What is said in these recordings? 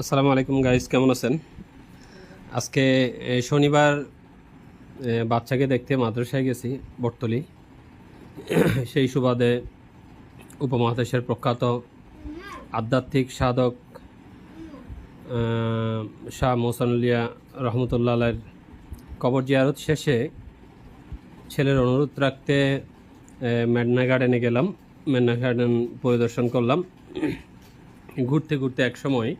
আসসালামু আলাইকুম গাইস, কেমন আছেন? আজকে শনিবার বাচ্চাকে দেখতে মাদ্রাসায় গেছি, বটতলি। সেই সুবাদে উপমহাদেশের প্রখ্যাত আধ্যাত্মিক সাধক শাহ মোসানুলিয়া রহমতুল্লাহ আলাইয়ের কবর জিয়ারত শেষে ছেলের অনুরোধ রাখতে মেডনা গার্ডেনে গেলাম। মেডনা গার্ডেন পরিদর্শন করলাম। ঘুরতে ঘুরতে এক সময়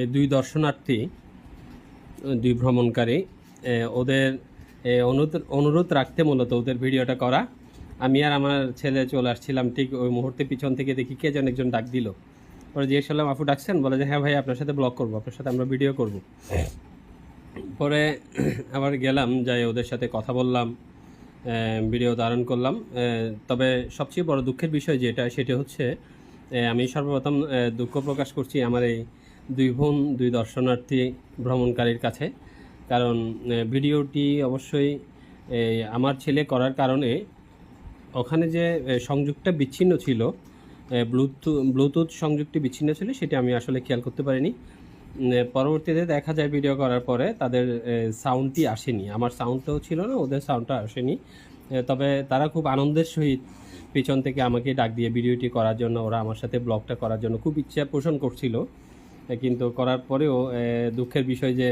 এই দুই দর্শনার্থী, দুই ভ্রমণকারী ওদের অনুরোধ রাখতে মূলত ওদের ভিডিওটা করা। আমি আর আমার ছেলে চলে আসছিলাম ঠিক ওই মুহূর্তে পিছন থেকে দেখি কে যেন একজন ডাক দিল। পরে জিজ্ঞেস করলাম, আপু ডাকছেন? বলে যে হ্যাঁ ভাই, আপনার সাথে ব্লগ করব, আপনার সাথে আমরা ভিডিও করব। পরে আবার গেলাম, যাই ওদের সাথে কথা বললাম ভিডিও ধারণ করলাম। তবে সবচেয়ে বড় দুঃখের বিষয় যেটা, সেটা হচ্ছে আমি সর্বপ্রথম দুঃখ প্রকাশ করছি আমার এই দুই বোন, দুই দর্শনার্থী ভ্রমণকারীর কাছে। কারণ ভিডিওটি অবশ্যই আমার ছেলে করার কারণে ওখানে যে সংযোগটা বিচ্ছিন্ন ছিল ব্লুটুথ ব্লুটুথ সংযোগটি বিচ্ছিন্ন ছিল, সেটি আমি আসলে খেয়াল করতে পারিনি। পরবর্তীতে দেখা যায় ভিডিও করার পরে তাদের সাউন্ডটি আসেনি। আমার সাউন্ডটাও ছিল না, ওদের সাউন্ডটা আসেনি। তবে তারা খুব আনন্দের সহিত পিছন থেকে আমাকে ডাক দিয়ে ভিডিওটি করার জন্য, ওরা আমার সাথে ব্লগটা করার জন্য খুব ইচ্ছা পোষণ করছিল। কিন্তু করার পরেও দুঃখের বিষয় যে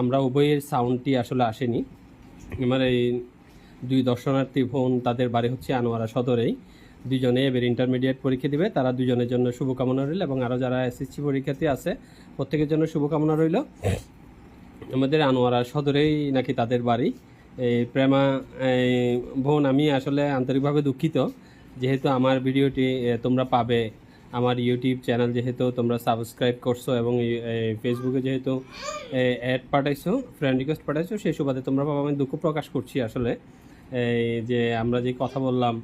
আমরা উভয়ের সাউন্ডটি আসলে আসেনি। আমার এই দুই দর্শনার্থী বোন, তাদের বাড়ি হচ্ছে আনোয়ারা সদরেই। দুজনে এবার ইন্টারমিডিয়েট পরীক্ষা দিবে, তারা দুজনের জন্য শুভকামনা রইল এবং আরও যারা এসএসসি পরীক্ষার্থী আছে, প্রত্যেকের জন্য শুভকামনা রইল। আমাদের আনোয়ারা সদরেই নাকি তাদের বাড়ি। এই প্রেমা বোন, আমি আসলে আন্তরিকভাবে দুঃখিত। যেহেতু আমার ভিডিওটি তোমরা পাবে। আমার ইউটিউব চ্যানেল যেহেতু তোমরা সাবস্ক্রাইব করছ এবং ফেসবুকে যেহেতু অ্যাড পাঠাইছো ফ্রেন্ড রিকোয়েস্ট পাঠাইছো, সেই সুবাদে তোমরা পাবে। আমি দুঃখ প্রকাশ করছি আসলে যে আমরা যে কথা বললাম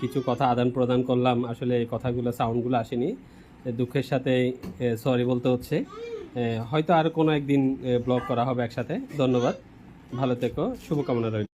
কিছু কথা আদান প্রদান করলাম, আসলে এই কথাগুলো সাউন্ডগুলো আসেনি। দুঃখের সাথে সরি বলতে হচ্ছে। হয়তো আর কোনো একদিন ব্লগ করা হবে একসাথে। ধন্যবাদ। ভালো থেকো। শুভকামনা রইল।